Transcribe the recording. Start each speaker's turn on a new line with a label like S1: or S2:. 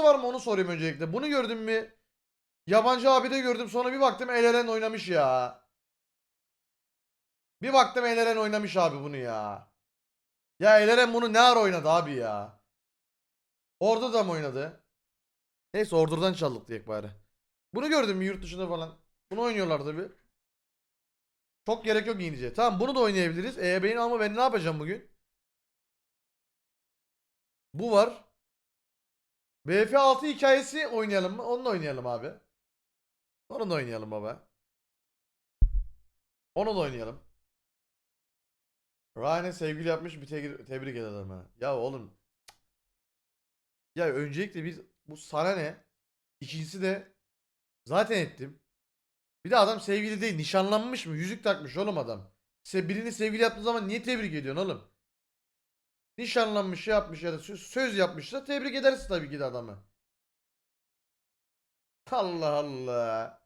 S1: açıklaması var mı onu sorayım öncelikle. Bunu gördüm mü? Yabancı abi de gördüm sonra bir baktım Eleren oynamış ya. Bir baktım Eleren oynamış abi bunu ya. Ya Eleren bunu ne ara oynadı abi ya. Orada da mı oynadı? Neyse Ordur'dan çaldık diye bari. Bunu gördüm mü yurt dışında falan. Bunu oynuyorlar tabi. Çok gerek yok İngilizce. Tamam bunu da oynayabiliriz. E benim ama ben ne yapacağım bugün? Bu var. BF6 hikayesi oynayalım mı? Onu da oynayalım abi. Onu da oynayalım baba. Onu da oynayalım. Ryan'e sevgili yapmış bir te- tebrik ederim ha. Ya oğlum. Ya öncelikle biz bu sana ne? İkincisi de zaten ettim. Bir de adam sevgili değil nişanlanmış mı? Yüzük takmış oğlum adam. Se birini sevgili yaptığı zaman niye tebrik ediyorsun oğlum? Nişanlanmış şey yapmış ya da söz, yapmışsa tebrik edersin tabii ki de adamı. Allah Allah.